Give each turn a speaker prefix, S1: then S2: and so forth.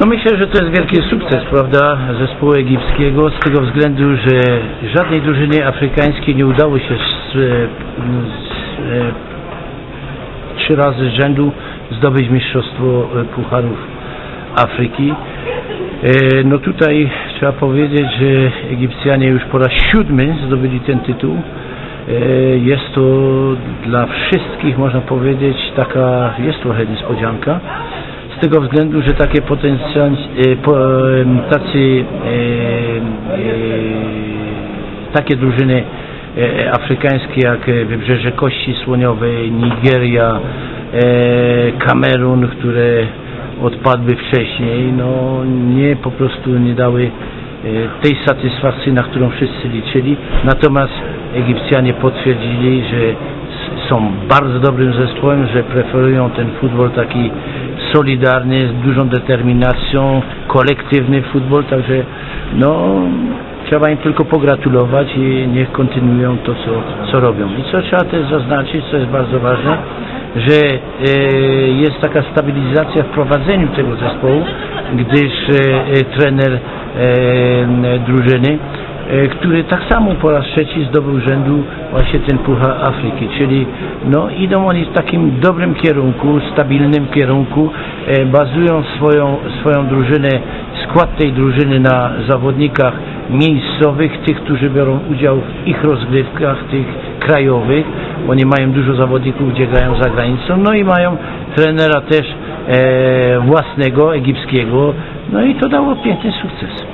S1: No myślę, że to jest wielki sukces, prawda, zespołu egipskiego z tego względu, że żadnej drużynie afrykańskiej nie udało się z, e, trzy razy z rzędu zdobyć mistrzostwo e, pucharów Afryki. E, No tutaj trzeba powiedzieć, że Egipcjanie już po raz siódmy zdobyli ten tytuł. Jest to dla wszystkich, można powiedzieć, taka, jest trochę niespodzianka. Z tego względu, że takie potencjalni, e, tacy, e, e, takie drużyny afrykańskie jak Wybrzeże Kości Słoniowej, Nigeria, Kamerun, które odpadły wcześniej, no nie po prostu nie dały tej satysfakcji, na którą wszyscy liczyli. Natomiast Egipcjanie potwierdzili, że są bardzo dobrym zespołem, że preferują ten futbol taki solidarny, z dużą determinacją, kolektywny futbol, także no trzeba im tylko pogratulować i niech kontynuują to, co, co robią. I co trzeba też zaznaczyć, co jest bardzo ważne, że e, jest taka stabilizacja w prowadzeniu tego zespołu, gdyż e, e, trener e, drużyny który tak samo po raz trzeci zdobył rzędu właśnie ten Puchar Afryki, czyli no idą oni w takim dobrym kierunku, stabilnym kierunku, e, bazują swoją, swoją drużynę, skład tej drużyny na zawodnikach miejscowych, tych, którzy biorą udział w ich rozgrywkach, tych krajowych, bo nie mają dużo zawodników, gdzie grają za granicą, no i mają trenera też e, własnego, egipskiego, no i to dało piękny sukces.